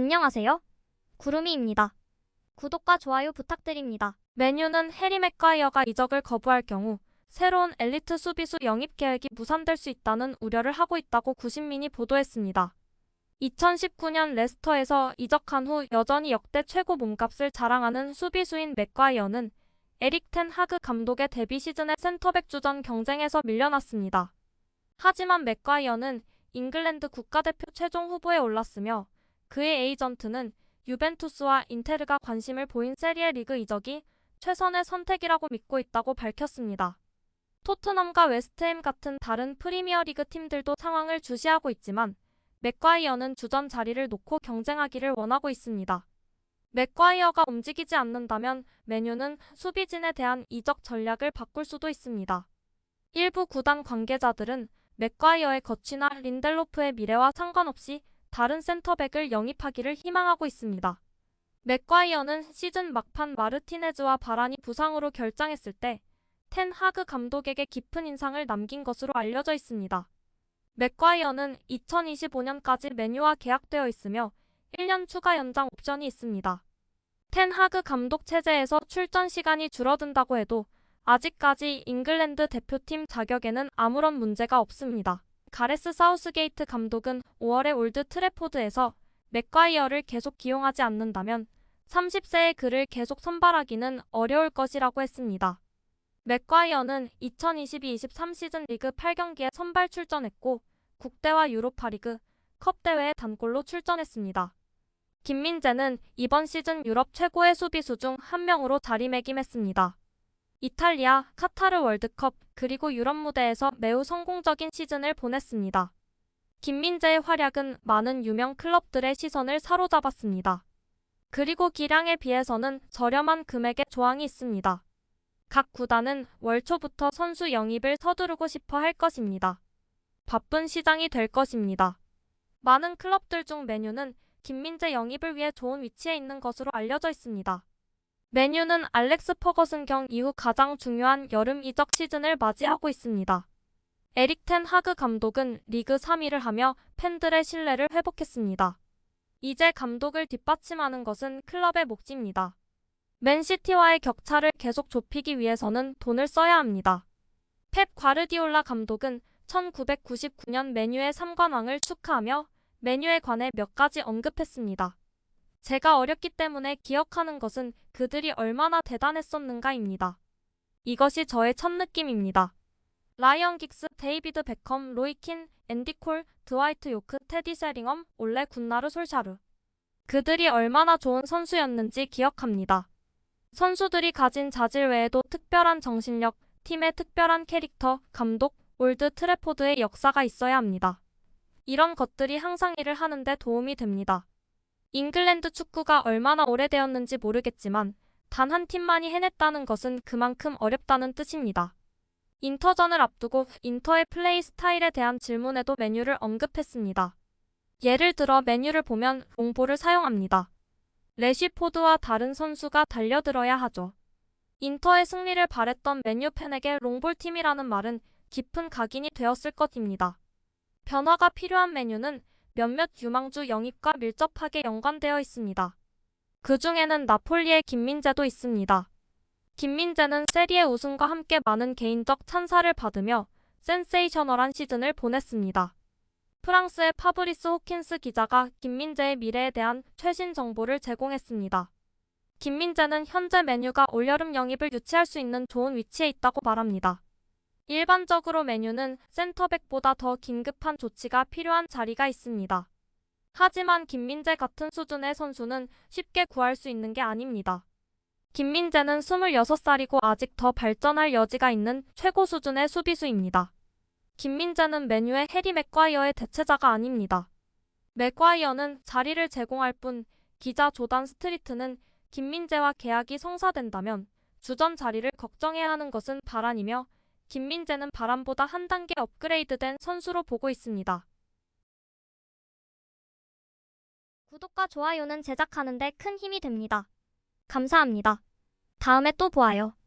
안녕하세요. 구름이입니다. 구독과 좋아요 부탁드립니다. 메뉴는 해리 맥과이어가 이적을 거부할 경우 새로운 엘리트 수비수 영입 계획이 무산될 수 있다는 우려를 하고 있다고 구신민이 보도했습니다. 2019년 레스터에서 이적한 후 여전히 역대 최고 몸값을 자랑하는 수비수인 맥과이어는 에릭 텐 하그 감독의 데뷔 시즌의 센터백 주전 경쟁에서 밀려났습니다. 하지만 맥과이어는 잉글랜드 국가대표 최종 후보에 올랐으며 그의 에이전트는 유벤투스와 인테르가 관심을 보인 세리에 리그 이적이 최선의 선택이라고 믿고 있다고 밝혔습니다. 토트넘과 웨스트햄 같은 다른 프리미어리그 팀들도 상황을 주시하고 있지만 맥과이어는 주전 자리를 놓고 경쟁하기를 원하고 있습니다. 맥과이어가 움직이지 않는다면 메뉴는 수비진에 대한 이적 전략을 바꿀 수도 있습니다. 일부 구단 관계자들은 맥과이어의 거취나 린델로프의 미래와 상관없이 다른 센터백을 영입하기를 희망하고 있습니다. 맥과이어는 시즌 막판 마르티네즈와 바란이 부상으로 결장했을 때 텐 하그 감독에게 깊은 인상을 남긴 것으로 알려져 있습니다. 맥과이어는 2025년까지 메뉴와 계약되어 있으며 1년 추가 연장 옵션이 있습니다. 텐 하그 감독 체제에서 출전 시간이 줄어든다고 해도 아직까지 잉글랜드 대표팀 자격에는 아무런 문제가 없습니다. 가레스 사우스게이트 감독은 5월에 올드 트래포드에서 맥과이어를 계속 기용하지 않는다면 30세의 그를 계속 선발하기는 어려울 것이라고 했습니다. 맥과이어는 2022-23 시즌 리그 8경기에 선발 출전했고 국대와 유로파리그, 컵 대회에 단골로 출전했습니다. 김민재는 이번 시즌 유럽 최고의 수비수 중 한 명으로 자리매김했습니다. 이탈리아, 카타르 월드컵, 그리고 유럽 무대에서 매우 성공적인 시즌을 보냈습니다. 김민재의 활약은 많은 유명 클럽들의 시선을 사로잡았습니다. 그리고 기량에 비해서는 저렴한 금액의 조항이 있습니다. 각 구단은 월 초부터 선수 영입을 서두르고 싶어 할 것입니다. 바쁜 시장이 될 것입니다. 많은 클럽들 중 메뉴는 김민재 영입을 위해 좋은 위치에 있는 것으로 알려져 있습니다. 메뉴는 알렉스 퍼거슨 경 이후 가장 중요한 여름 이적 시즌을 맞이하고 있습니다. 에릭 텐 하그 감독은 리그 3위를 하며 팬들의 신뢰를 회복했습니다. 이제 감독을 뒷받침하는 것은 클럽의 몫입니다. 맨시티와의 격차를 계속 좁히기 위해서는 돈을 써야 합니다. 펩 과르디올라 감독은 1999년 메뉴의 3관왕을 축하하며 메뉴에 관해 몇 가지 언급했습니다. 제가 어렸기 때문에 기억하는 것은 그들이 얼마나 대단했었는가입니다. 이것이 저의 첫 느낌입니다. 라이언 긱스, 데이비드 베컴, 로이킨, 앤디 콜, 드와이트 요크, 테디 세링엄, 올레 군나르 솔샤르. 그들이 얼마나 좋은 선수였는지 기억합니다. 선수들이 가진 자질 외에도 특별한 정신력, 팀의 특별한 캐릭터, 감독, 올드 트래포드의 역사가 있어야 합니다. 이런 것들이 항상 일을 하는데 도움이 됩니다. 잉글랜드 축구가 얼마나 오래되었는지 모르겠지만 단 한 팀만이 해냈다는 것은 그만큼 어렵다는 뜻입니다. 인터전을 앞두고 인터의 플레이 스타일에 대한 질문에도 메뉴를 언급했습니다. 예를 들어 메뉴를 보면 롱볼을 사용합니다. 레시포드와 다른 선수가 달려들어야 하죠. 인터의 승리를 바랬던 메뉴 팬에게 롱볼 팀이라는 말은 깊은 각인이 되었을 것입니다. 변화가 필요한 메뉴는 몇몇 유망주 영입과 밀접하게 연관되어 있습니다. 그 중에는 나폴리의 김민재도 있습니다. 김민재는 세리에 우승과 함께 많은 개인적 찬사를 받으며 센세이셔널한 시즌을 보냈습니다. 프랑스의 파브리스 호킨스 기자가 김민재의 미래에 대한 최신 정보를 제공했습니다. 김민재는 현재 메뉴가 올여름 영입을 유치할 수 있는 좋은 위치에 있다고 말합니다. 일반적으로 메뉴는 센터백보다 더 긴급한 조치가 필요한 자리가 있습니다. 하지만 김민재 같은 수준의 선수는 쉽게 구할 수 있는 게 아닙니다. 김민재는 26살이고 아직 더 발전할 여지가 있는 최고 수준의 수비수입니다. 김민재는 메뉴의 해리 맥과이어의 대체자가 아닙니다. 맥과이어는 자리를 제공할 뿐 기자 조단 스트리트는 김민재와 계약이 성사된다면 주전 자리를 걱정해야 하는 것은 바란이며 김민재는 바람보다 한 단계 업그레이드된 선수로 보고 있습니다. 구독과 좋아요는 제작하는데 큰 힘이 됩니다. 감사합니다. 다음에 또 보아요.